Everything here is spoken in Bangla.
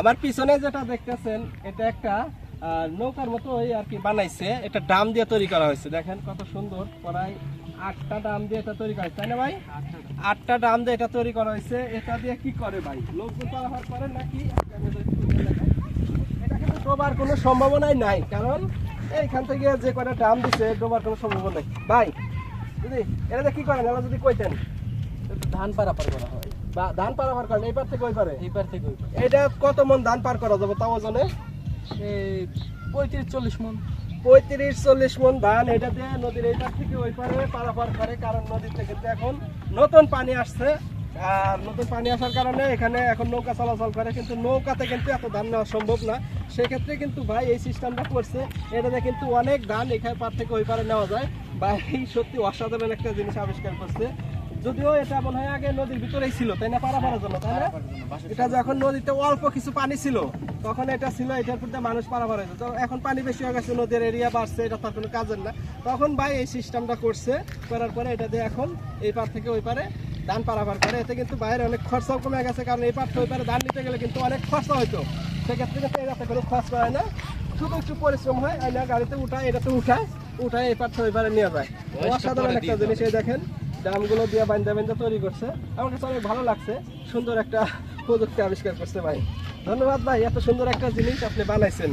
আমার পিছনে যেটা দেখতেছেন, এটা একটা নৌকার মতো ওই আর কি বানাইছে। এটা ডাম দিয়ে তৈরি করা হয়েছে। দেখেন কত সুন্দর, প্রায় আটটা ডাম দিয়ে এটা তৈরি করা হয়েছে। তাই না ভাই? আটটা ডাম দিয়ে এটা তৈরি করা হয়েছে। এটা দিয়ে কি করে ভাই? লোকজন পারাপার করে নাকি। এটা কিন্তু ডোবার কোনো সম্ভাবনাই নাই। কারণ এইখান থেকে যে কটা ডাম দিছে, ডোবার কোনো সম্ভাবনা নাই। ভাই দিদি এটা কি করেন? এলা যদি কইতেন ধান পারাপার করা হয়। বা ধান পারাপার করেন এইবার থেকে ওই পারে? এইবার থেকে ওই পার। এটা কত মন ধান পার করা যাবে তাও জানে? এই পঁয়ত্রিশ চল্লিশ মন। পঁয়ত্রিশ চল্লিশ মন ধান এটা দিয়ে নদীর এই পার থেকে ওই পারে পারাপার করে কারণ নদীতে কিন্তু এখন নতুন পানি আসছে। আর নতুন পানি আসার কারণে এখানে এখন নৌকা চলাচল করে কিন্তু নৌকাতে কিন্তু এত ধান নেওয়া সম্ভব না। সেক্ষেত্রে কিন্তু ভাই এই সিস্টেমটা করছে। এটাতে কিন্তু অনেক ধান এখানে পার থেকে ওই পারে নেওয়া যায়। ভাই সত্যি অসাধারণ একটা জিনিস আবিষ্কার করছে। যদিও এটা মনে হয় আগে নদীর ভিতরেই ছিল তাই না? পারাপারের জন্য তাই না? এটা যখন নদীতে অল্প কিছু পানি ছিল তখন এটা ছিল এটার দিয়ে মানুষ পারাপার হয়েছে তো এখন পানি বেশি হয়ে গেছে নদীর এরিয়া বাড়ছে এটা তার কোনো কাজের না। তখন ভাই এই সিস্টেমটা করছে করার পরে এটা দিয়ে এখন এই পার থেকে ওই পারে ধান পারাপার করে। এতে কিন্তু বাইরে অনেক খরচাও কমে গেছে কারণ এই পার থেকে ওই পারে ধান নিতে গেলে কিন্তু অনেক খরচা হতো সেক্ষেত্রে কিন্তু এটাতে কোনো খরচা হয় না। শুধু একটু পরিশ্রম হয় আইনা গাড়িতে উঠায় এটাতে উঠায় উঠায় এই পার থেকে ওই পারে নিয়ে যায়। অসাধারণ একটা জিনিস এই দেখেন। ডামগুলো দিয়ে বান্ধা বান্ধা তৈরি করছে। আমার কাছে অনেক ভালো লাগছে। সুন্দর একটা প্রযুক্তি আবিষ্কার করছে ভাই। ধন্যবাদ ভাই, এত সুন্দর একটা জিনিস আপনি বানাইছেন।